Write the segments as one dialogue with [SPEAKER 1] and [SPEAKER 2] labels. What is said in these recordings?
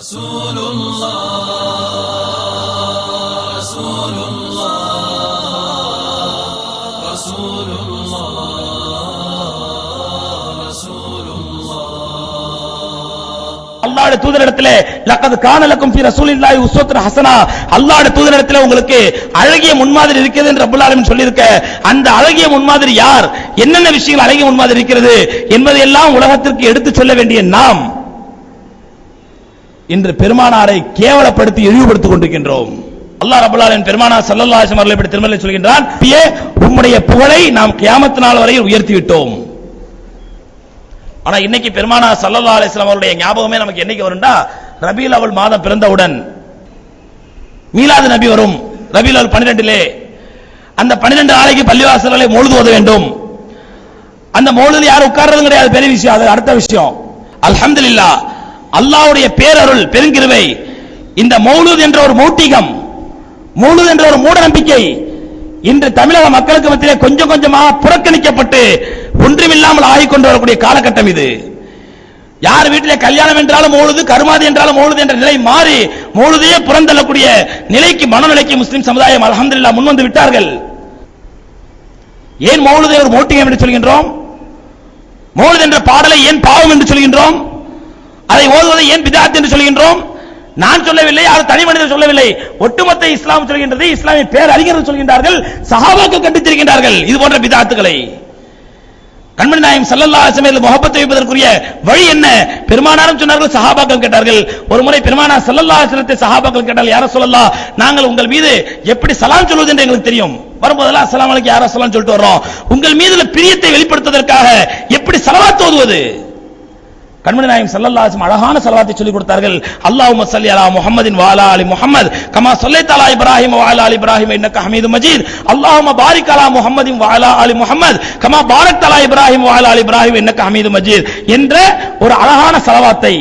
[SPEAKER 1] رسول الله رسول الله رسول الله رسول الله
[SPEAKER 2] அல்லாஹ்வுடைய தூதரிடத்திலே லக்கது கானலக்கும் ஃபி ரசூலில்லாஹி உஸ்வத்துன் ஹஸனா அல்லாஹ்வுடைய தூதரிடத்திலே உங்களுக்கு அழகிய முன்மாதிரி இருக்கிறது என்று ரப்பல் ஆலமீன் சொல்லியிருக்க அந்த அழகிய முன்மாதிரி யார் என்னென்ன விஷயங்கள் அழகிய முன்மாதிரி இருக்கிறது என்பதை எல்லாம் உலகத்திற்கு எடுத்துச் சொல்ல வேண்டிய நாம் இன்று பெருமானாரை கேவலப்படுத்தி இழிவுபடுத்திக் கொண்டிருக்கின்றோம். அல்லாஹ் ரபுல்லாலின் பெருமானா பெருமானார் அலைஹி வஸல்லம் அவர்களை பற்றி திருமலையில் சொல்கின்றான் உம்முடைய புகழை நாம் கியாமத்து நாள் வரை உயர்த்தி விட்டோம். ஆனா இன்னைக்கு பெருமானா சல்லல்லா அலிஸ்லாம் அவருடைய ஞாபகமே நமக்கு என்னைக்கு வரும்டா ரபீல் அவள் மாதம் பிறந்தவுடன். மீலாது நபி வரும். ரபீல் அவள் பன்னிரெண்டிலே அந்த பன்னிரெண்டு நாளைக்கு பள்ளிவாசல்களை மொழுது ஓத வேண்டும். அந்த மொழுது யாரும் உட்கார்றதும் கிடையாது பெரிய விஷயம் அது அடுத்த விஷயம். அல்ஹம்துலில்லாஹ் அல்லாஹ்வுடைய பேரருள் பெருங்கிருவை. இந்த மௌலூத் என்ற ஒரு மூட்டிகம் மௌலூத் என்ற ஒரு மூட நம்பிக்கை இன்று தமிழக மக்களுக்கு மத்தியிலே கொஞ்சம் கொஞ்சமாக புறக்கணிக்கப்பட்டு ஒன்றுமில்லாமல் ஆகிக்கொண்டு வரக்கூடிய காலகட்டம் இது. யார் வீட்டிலே கல்யாணம் என்றாலும் மௌலுது கருமாதி என்றாலும் மௌலுது என்ற நிலை மாறி மௌலுதையே புறந்தள்ளக்கூடிய நிலைக்கு மனநிலைக்கு முஸ்லிம் சமுதாயம் அலமதுல்லா முன் வந்து விட்டார்கள். ஏன் மௌலுதை ஒரு மோட்டிகம் என்று சொல்கின்றோம்? மௌலுது என்ற பாடலை ஏன் பாவம் என்று சொல்கின்றோம்? ஏன் பிதாத் என்று சொல்கின்றோம்? நான் சொல்லவில்லை அது தனி மனிதர் சொல்லவில்லை. ஒட்டுமொத்த இஸ்லாம் சொல்கின்றது இஸ்லாமிய பேரறிஞர்கள் சொல்கின்றார்கள் சஹாபாக்கள் கண்டித்திருக்கின்றார்கள். இது போன்ற பிதாத்துகளை கண்மணி நாயம் சல்லல்லா அலைஹி முகப்பத்தை வைப்பதற்குரிய வழி என்ன? பெருமானாரும் சொன்னார்கள் சஹாபாக்கள் கேட்டார்கள். ஒரு முறை பெருமானார் சல்லல்லா அலைஹி சஹாபாக்கள் கேட்டால் யார சொல்லலாம் நாங்கள் உங்கள் மீது எப்படி சலாம் சொல்வது என்று எங்களுக்கு தெரியும். வரும்போதெல்லாம் அஸ்லாம் அலைக்கும் யார சலாம் சொல்லிட்டு வர்றோம். உங்கள் மீது பிரியத்தை வெளிப்படுத்துவதற்காக எப்படி சலவா தோதுவது கண்மணி நாயம் ஸல்லல்லாஹு அழகான செலவாத்தை சொல்லிக் கொடுத்தார்கள். அல்லாஹ் ஸல்லி அலா முகமதின் வாலா அலி முகமது கமா சொல்லை தலா இப்ராஹிம் வாலா அலி இப்ராஹிம் இன்னக்க ஹமீது மஜீத். அல்லாஹும்ம பாரிக் அலா முகமதின் வாலா அலி முகமது கமா பாரக் தலா இப்ராஹிம் வாலா அலி இப்ராஹிம் இன்னக்க ஹமீது மஜீத் என்ற ஒரு அழகான செலவாத்தை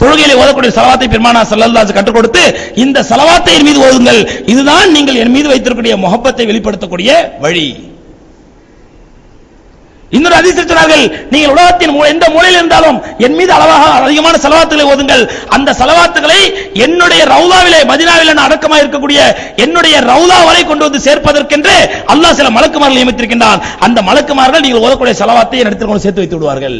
[SPEAKER 2] தொழுகையில் ஓதக்கூடிய செலவாத்தை பெருமானா சல்லல்லாஸ் கற்றுக் கொடுத்து இந்த செலவாத்தை என் மீது ஓதுங்கள். இதுதான் நீங்கள் என் மீது வைத்திருக்கக்கூடிய முகப்பத்தை வெளிப்படுத்தக்கூடிய வழி. இன்னொரு அதிசயம் சொன்னார்கள் நீங்கள் உலகத்தின் எந்த மூலையில் இருந்தாலும் என் மீது அளவாக அதிகமான செலவாத்துகளை ஓதுங்கள். அந்த செலவாத்துகளை என்னுடைய ரவுதாவிலே மதினாவில் அடக்கமாக இருக்கக்கூடிய என்னுடைய ரவுதா வரை கொண்டு வந்து சேர்ப்பதற்கென்று அல்லாஹ் சில மலக்குமார்கள் நியமித்திருக்கின்றான். அந்த மலக்குமார்கள் நீங்கள் ஓதக்கூடிய செலவாத்தை என்னிடத்தில் கொண்டு சேர்த்து வைத்து விடுவார்கள்.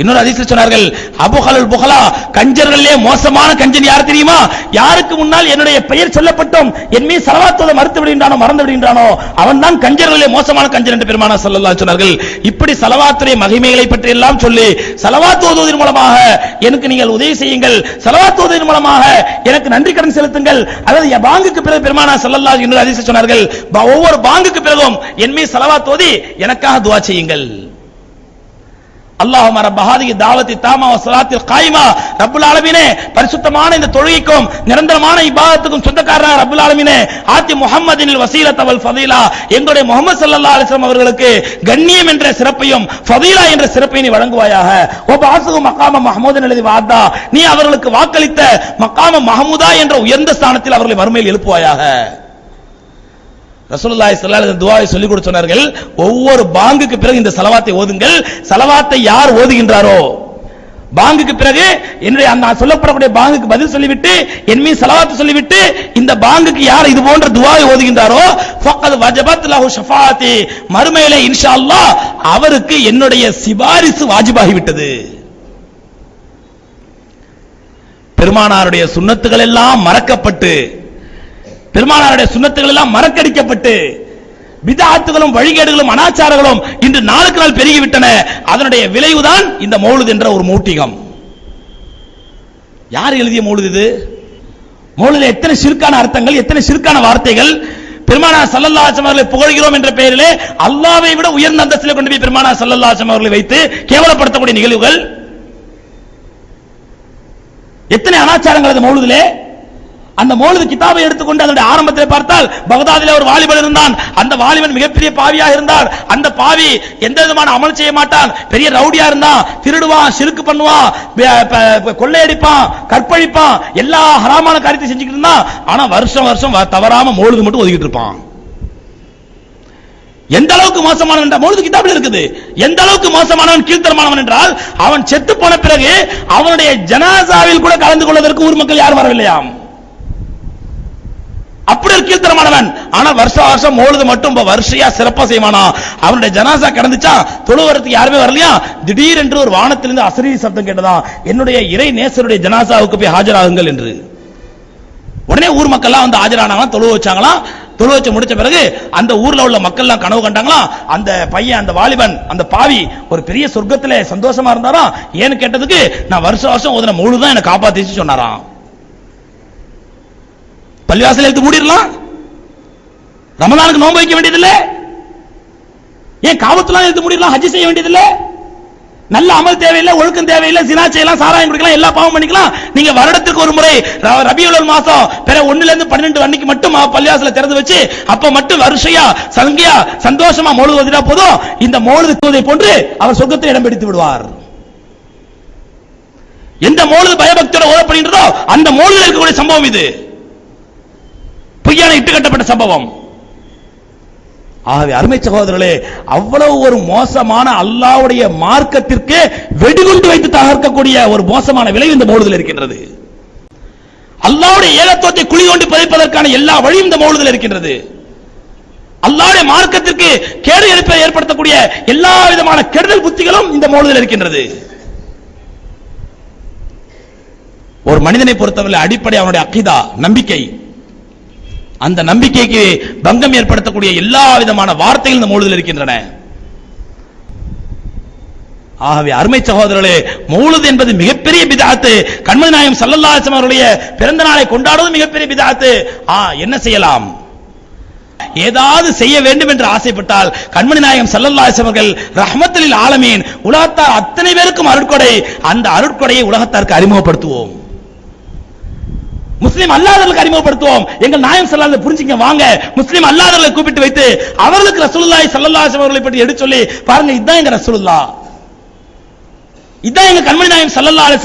[SPEAKER 2] இன்னொரு அதிசயம் சொன்னார்கள் அபுஹலுல் புகலா கஞ்சர்களிலே மோசமான கஞ்சன் யார் தெரியுமா? யாருக்கு முன்னால் என்னுடைய பெயர் சொல்லப்பட்டும்? என் மீது சலவாத்துவதை மறுத்து விடுகின்றானோ மறந்து விடுகின்றானோ? அவன் தான் கஞ்சர்களிலே மோசமான கஞ்சன் என்று பெருமானா சொல்லலாம் சொன்னார்கள். இப்படி சலவாத்துடைய மகிமைகளை பற்றி எல்லாம் சொல்லி சலவாத்தோதுவதன் மூலமாக எனக்கு நீங்கள் உதவி செய்யுங்கள். சலவாத்தோதுவதன் மூலமாக எனக்கு நன்றி கடன் செலுத்துங்கள். அதாவது பாங்குக்கு பிறகு பெருமானா ஸல்லல்லாஹு இன்னொரு அதிசயம் சொன்னார்கள் ஒவ்வொரு பாங்குக்கு பிறகும் என் மீது சலவாத்துவதி எனக்காக துவா செய்யுங்கள். அல்லாஹும் ரப்பஹாதிகி தாவத்தி தாமா வ காய்மா. ரப்புல் ஆலமீனே பரிசுத்தமான இந்த தொழுகைக்கும் நிரந்தரமான இபாதத்துக்கும் சொந்தக்காரனாக ரப்புல் ஆலமீனே ஆத்தி முஹம்மதினில் வசீலத் தவல் ஃபதீலா. எங்களுடைய முகமது சல்லா அலிஸ்லாம் அவர்களுக்கு கண்ணியம் என்ற சிறப்பையும் ஃபதீலா என்ற சிறப்பையும் நீ வழங்குவாயாக. ஓ பாசுகு மக்காம மஹமூதன் எழுதி வாதா நீ அவர்களுக்கு வாக்களித்த மக்காம மஹமூதா என்ற உயர்ந்த ஸ்தானத்தில் அவர்களை வறுமையில் எழுப்புவாயாக. ரசூலுல்லாஹி ஸல்லல்லாஹு அலைஹி துஆவை சொல்லி கொடுத்து சொன்னார்கள் ஒவ்வொரு பாங்குக்கு பிறகு இந்த சலவாத்தை ஓதுங்கள். சலவாத்தை யார் ஓதுகின்றாரோ? பாங்குக்கு பிறகு என்னுடைய அந்த சொல்லப்படக்கூடிய பாங்குக்கு பதில் சொல்லிவிட்டு என் மீது சலவாத்து சொல்லிவிட்டு இந்த பாங்குக்கு யார் இது போன்ற துவாவை ஓதுகின்றாரோ ஃபக்கத் வஜபத் லஹு ஷஃபாத்தி மறுமையிலே இன்ஷா அல்லாஹ் அவருக்கு என்னுடைய சிபாரிசு வாஜிபாகி விட்டது பெருமானாருடைய சுண்ணத்துகள் எல்லாம் மறக்கப்பட்டு பெருமானாருடைய சுண்ணத்துகள் எல்லாம் மறக்கடிக்கப்பட்டு விதாத்துகளும் வழிகேடுகளும் அனாச்சாரங்களும் இன்று நாளுக்கு நாள் பெருகிவிட்டன. அதனுடைய விளைவுதான் இந்த மௌலுது என்ற ஒரு மூட்டிகம். யார் எழுதிய மௌலுது இது? மௌலுது எத்தனை சிறுக்கான அர்த்தங்கள் எத்தனை சிறுக்கான வார்த்தைகள்? பெருமானா சல்லல்லா அவர்களை புகழ்கிறோம் என்ற பெயரிலே அல்லாவை விட உயர்ந்த அந்தஸ்தில் கொண்டு போய் பெருமானா சல்லல்லா அவர்களை வைத்து கேவலப்படுத்தக்கூடிய நிகழ்வுகள். எத்தனை அனாச்சாரங்கள் அது மௌலுதிலே? அந்த மௌலுது கிதாபை எடுத்துக்கொண்டு அதனுடைய ஆரம்பத்தில் பார்த்தால் பகதாதில் ஒரு வாலிபன் இருந்தான். அந்த வாலிபன் மிகப்பெரிய பாவியாக இருந்தார் அந்த பாவி எந்த விதமான அமல் செய்ய மாட்டான். பெரிய ரவுடியா இருந்தான் திருடுவான் சிறுக்கு பண்ணுவான் கொள்ளையடிப்பான் கற்பழிப்பான் எல்லா ஹராமான காரியத்தையும் செஞ்சுக்கிட்டு இருந்தான். ஆனா வருஷம் வருஷம் தவறாம மோழுது மட்டும் ஒதுக்கிட்டு இருப்பான். எந்த அளவுக்கு மோசமானவன் என்ற மோழுது கிதாபில் இருக்குது. எந்த அளவுக்கு மோசமானவன் கீழ்த்தரமானவன் என்றால் அவன் செத்து போன பிறகு அவனுடைய ஜனாசாவில் கூட கலந்து கொள்வதற்கு ஊர் மக்கள் யாரும் வரவில்லையாம். அப்படி ஒரு கீழ்த்தனமானவன் ஆனா வருஷ வருஷம் மோழுது மட்டும் இப்ப வரிசையா சிறப்பா செய்வானா? அவனுடைய ஜனாசா கடந்துச்சா? தொழுவரத்துக்கு யாருமே வரலையா? திடீரென்று ஒரு வானத்திலிருந்து அசரீ சப்தம் கேட்டதா? என்னுடைய இறை நேசருடைய ஜனாசாவுக்கு போய் ஆஜராகுங்கள் என்று. உடனே ஊர் மக்கள்லாம் வந்து ஆஜரானாங்களாம் தொழுவ வச்சாங்களாம் தொழு வச்சு முடிச்ச பிறகு அந்த ஊர்ல உள்ள மக்கள்லாம் கனவு கண்டாங்களாம் அந்த பையன் அந்த வாலிபன் அந்த பாவி ஒரு பெரிய சொர்க்கத்திலே சந்தோஷமா இருந்தாராம் ஏன்னு கேட்டதுக்கு நான் வருஷம் வருஷம் ஓதுன முழுதான் என்னை காப்பாத்திச்சு சொன்னாராம். பள்ளிவாசல் எடுத்து மூடிடலாம். ரமதானுக்கு நோன்பு வைக்க வேண்டியதில்லை. ஏன் காவத்துலாம் எடுத்து மூடிடலாம் ஹஜ் செய்ய வேண்டியதில்லை? நல்ல அமல் தேவையில்லை ஒழுக்கம் தேவையில்லை சினா செய்யலாம் சாராயம் குடிக்கலாம் எல்லா பாவம் பண்ணிக்கலாம். நீங்க வருடத்துக்கு ஒரு முறை ர- ரபியுல் மாசம் பிற ஒண்ணுல இருந்து பன்னெண்டு அன்னைக்கு மட்டும் பள்ளியாசல திறந்து வச்சு அப்ப மட்டும் வருஷையா சங்கியா சந்தோஷமா மோழு வந்துட்டா போதும். இந்த மோழுது தூதை போன்று அவர் சொர்க்கத்தில் இடம் பிடித்து விடுவார். எந்த மோழுது பயபக்தியோட ஓதப்படுகின்றதோ அந்த மோழுதில் இருக்கக்கூடிய சம்பவம் இது. பொய்யான இட்டு கட்டப்பட்ட சம்பவம். ஆகவே அருமை சகோதரர்களே அவ்வளவு ஒரு மோசமான அல்லாவுடைய மார்க்கத்திற்கு வெடிகுண்டு வைத்து தகர்க்கக்கூடிய ஒரு மோசமான விளைவு இந்த மௌலுதில் இருக்கின்றது. அல்லாவுடைய ஏகத்துவத்தை குழி கொண்டு புதைப்பதற்கான எல்லா வழியும் இந்த மௌலுதில் இருக்கின்றது. அல்லாவுடைய மார்க்கத்திற்கு கேடு எழுப்பை ஏற்படுத்தக்கூடிய எல்லா விதமான கெடுதல் புத்திகளும் இந்த மௌலுதில் இருக்கின்றது. ஒரு மனிதனை பொறுத்தவரை அடிப்படை அவனுடைய அக்கிதா நம்பிக்கை. அந்த நம்பிக்கைக்கு பங்கம் ஏற்படுத்தக்கூடிய எல்லா விதமான வார்த்தைகள் இந்த மௌலுதில் இருக்கின்றன. ஆகவே அருமை சகோதரர்களே மௌலுது என்பது மிகப்பெரிய பிதாத்து. கண்மதி நாயம் சல்லல்லாசம் அவருடைய பிறந்த நாளை கொண்டாடுவது மிகப்பெரிய பிதாத்து. ஆ என்ன செய்யலாம்? ஏதாவது செய்ய வேண்டும் என்று ஆசைப்பட்டால் கண்மணி நாயகம் சல்லல்லாஹு அவர்கள் ரஹமத்தலில் ஆலமீன் உலகத்தார் அத்தனை பேருக்கும் அருட்கொடை அந்த அருட்கொடையை உலகத்தாருக்கு அறிமுகப்படுத்துவோம். முஸ்லீம் அல்லாதவர்களுக்கு அறிமுகப்படுத்துவோம். எங்கள் நாயம் ஸல்லல்லாஹு புரிஞ்சுங்க வாங்க. முஸ்லீம் அல்லாதவர்களை கூப்பிட்டு வைத்து அவர்களுக்கு ரசூலுல்லாய் ஸல்லல்லாஹு அலைஹி அவர்களை பற்றி எடுத்து சொல்லி பாருங்க இதுதான் எங்க ரசூலுல்லாஹ். இதான் எங்க கண்மணி நாயம் சல்லல்லா அலைஹி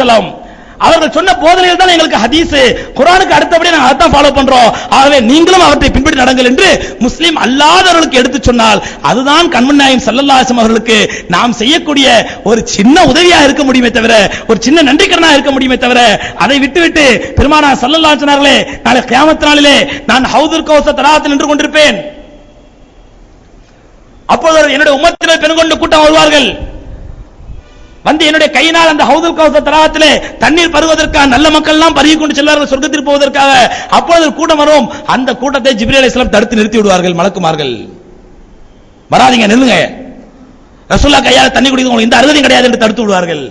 [SPEAKER 2] அவர்கள் சொன்ன போதனையில் தான் எங்களுக்கு ஹதீஸ். குரானுக்கு அடுத்தபடி நாங்கள் அதான் ஃபாலோ பண்றோம். ஆகவே நீங்களும் அவற்றை பின்பற்றி நடங்கள் என்று முஸ்லீம் அல்லாதவர்களுக்கு எடுத்து சொன்னால் அதுதான் கண்மணி நாயம் அவர்களுக்கு நாம் செய்யக்கூடிய ஒரு சின்ன உதவியாக இருக்க முடியுமே தவிர ஒரு சின்ன நன்றிக்கடனா இருக்க முடியுமே தவிர அதை விட்டுவிட்டு பெருமானா சல்லல்லாச்சனார்களே நாளை கியாமத் நாளிலே நான் ஹவுதுல் கௌசர் தராத்தில் நின்று கொண்டிருப்பேன். அப்போது என்னுடைய உம்மத்தினர் பெருங்கொண்டு கூட்டம் வருவார்கள். வந்து என்னுடைய கையினால் அந்த ஹவுதல் கவுசர் தடாகத்திலே தண்ணீர் பருவதற்காக நல்ல மக்கள் எல்லாம் பருகி கொண்டு செல்வார்கள் சொர்க்கத்திற்கு போவதற்காக. அப்பொழுது ஒரு கூட்டம் வரும். அந்த கூட்டத்தை ஜிப்ரி அலி இஸ்லாம் தடுத்து நிறுத்தி விடுவார்கள் மலக்குமார்கள். வராதீங்க நில்லுங்க. ரசூல்லா கையால் தண்ணி குடிக்க உங்களுக்கு இந்த அருகதையும் கிடையாது என்று தடுத்து விடுவார்கள்.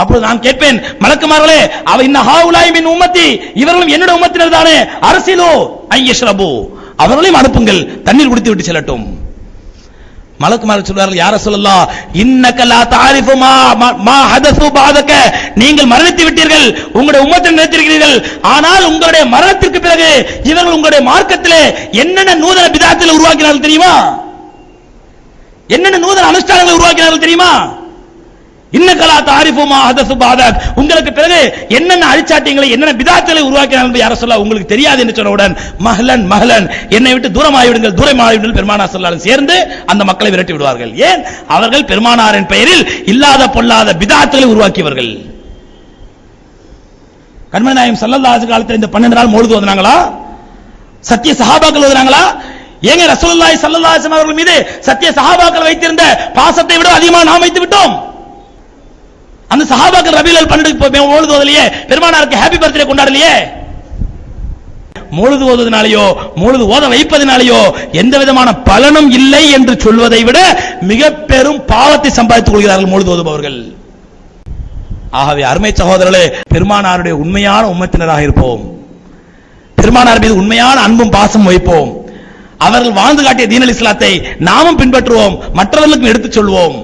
[SPEAKER 2] அப்பொழுது நான் கேட்பேன் மலக்குமார்களே அவ இன்ன ஹாவுலாய் மின் உம்மத்தி இவர்களும் என்னுடைய உம்மத்தினர் தானே அரசியலோ ஐயஸ்ரபு அவர்களையும் அனுப்புங்கள் தண்ணீர் குடித்து விட்டு செல்லட்டும். மலக்குமார் சொல்வார்கள் யார சொல்லலாம் இன்னக்க தாரிஃபு மா மா- மா ஹதசு பாதக. நீங்கள் மரணித்து விட்டீர்கள் உங்களுடைய உம்மத்தில் நினைத்திருக்கிறீர்கள். ஆனால் உங்களுடைய மரணத்திற்கு பிறகு இவர்கள் உங்களுடைய மார்க்கத்திலே என்னென்ன நூதன விதாத்தில் உருவாக்கினார்கள் தெரியுமா? என்னென்ன நூதன அனுஷ்டானங்களை உருவாக்கினார்கள் தெரியுமா? இன்னக்கலா தாரிஃபுமா ஹதசு பாதக். உங்களுக்கு பிறகு என்னென்ன அழிச்சாட்டியங்களை என்னென்ன விதாத்தலை உருவாக்கினார் என்று யார சொல்ல உங்களுக்கு தெரியாது என்று சொன்னவுடன் மஹலன் மஹலன் என்னை விட்டு தூரமாகிவிடுங்கள் தூரமாகிவிடுங்கள் பெருமானா விடுங்கள் சொல்லாலும் சேர்ந்து அந்த மக்களை விரட்டி விடுவார்கள். ஏன்? அவர்கள் பெருமானாரின் பெயரில் இல்லாத பொல்லாத விதாத்தலை உருவாக்கியவர்கள். கண்மணி நாயம் சல்லல்லாஹு காலத்தில் இந்த பன்னெண்டு நாள் மொழுது வந்தாங்களா சத்திய சஹாபாக்கள் வந்தாங்களா ஏங்க ரசூலுல்லாஹி சல்லல்லாஹு அலைஹி அவர்கள் மீது சத்திய சஹாபாக்கள் வைத்திருந்த பாசத்தை விட அதிகமாக நாம் வைத்து விட்டோம். அந்த சஹாபாக்கள் ரபியுல் பன்னெண்டு மொழுது ஓதலையே பெருமானாருக்கு ஹாப்பி பர்த்டே கொண்டாடலையே? மூழுது ஓதுவதனாலேயோ மூழுது ஓத வைப்பதனாலேயோ எந்த விதமான பலனும் இல்லை என்று சொல்வதை விட மிக பெரும் பாவத்தை சம்பாதித்துக் கொள்கிறார்கள் மூழுது ஓதுபவர்கள் ஆகவே அருமை சகோதரர்களே பெருமானாருடைய உண்மையான உம்மத்தினராக இருப்போம். பெருமானார் மீது உண்மையான அன்பும் பாசம் வைப்போம். அவர்கள் வாழ்ந்து காட்டிய தீனல் இஸ்லாத்தை நாமும் பின்பற்றுவோம். மற்றவர்களுக்கும் எடுத்துச் சொல்வோம்.